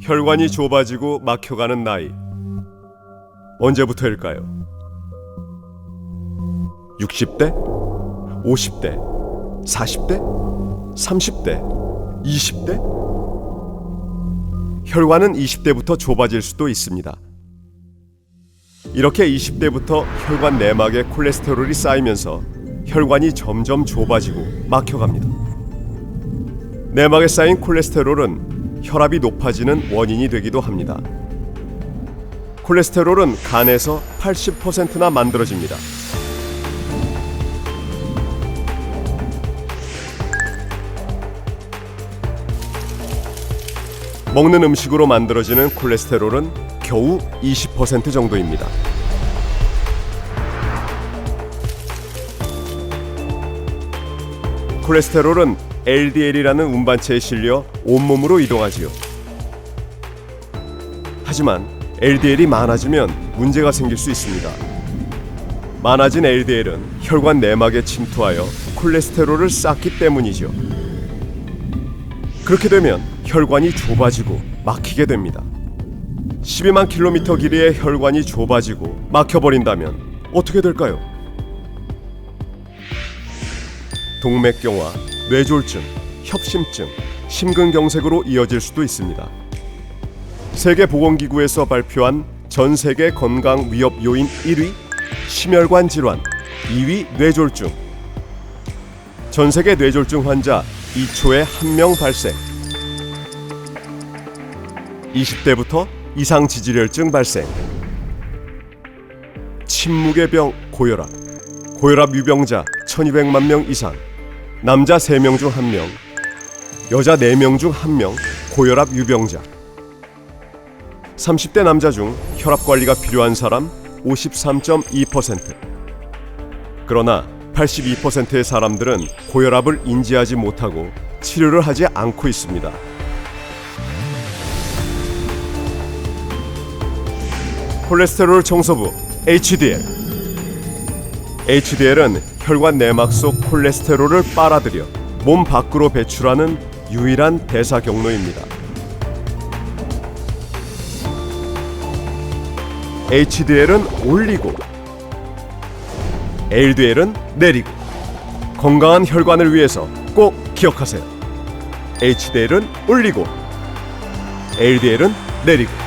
혈관이 좁아지고 막혀가는 나이. 언제부터일까요? 60대? 50대? 40대? 30대? 20대? 혈관은 20대부터 좁아질 수도 있습니다. 이렇게 20대부터 혈관 내막에 콜레스테롤이 쌓이면서 혈관이 점점 좁아지고 막혀갑니다. 내막에 쌓인 콜레스테롤은 혈압이 높아지는 원인이 되기도 합니다. 콜레스테롤은 간에서 80%나 만들어집니다. 먹는 음식으로 만들어지는 콜레스테롤은 겨우 20% 정도입니다. 콜레스테롤은 LDL이라는 운반체에 실려 온몸으로 이동하지요. 하지만 LDL이 많아지면 문제가 생길 수 있습니다. 많아진 LDL은 혈관 내막에 침투하여 콜레스테롤을 쌓기 때문이죠. 그렇게 되면 혈관이 좁아지고 막히게 됩니다. 12만 킬로미터 길이의 혈관이 좁아지고 막혀버린다면 어떻게 될까요? 동맥경화, 뇌졸중, 협심증, 심근경색으로 이어질 수도 있습니다. 세계보건기구에서 발표한 전 세계 건강 위협 요인 1위 심혈관 질환, 2위 뇌졸중. 전 세계 뇌졸중 환자 2초에 1명 발생. 20대부터 이상 지질혈증 발생. 침묵의 병 고혈압. 고혈압 유병자 1200만 명 이상. 남자 3명 중 1명. 여자 4명 중 1명 고혈압 유병자. 30대 남자 중 혈압 관리가 필요한 사람 53.2%. 그러나 82%의 사람들은 고혈압을 인지하지 못하고 치료를 하지 않고 있습니다. 콜레스테롤 청소부 HDL. HDL은 혈관 내막 속 콜레스테롤을 빨아들여 몸 밖으로 배출하는 유일한 대사 경로입니다. HDL은 올리고 LDL은 내리고 건강한 혈관을 위해서 꼭 기억하세요. HDL은 올리고 LDL은 내리고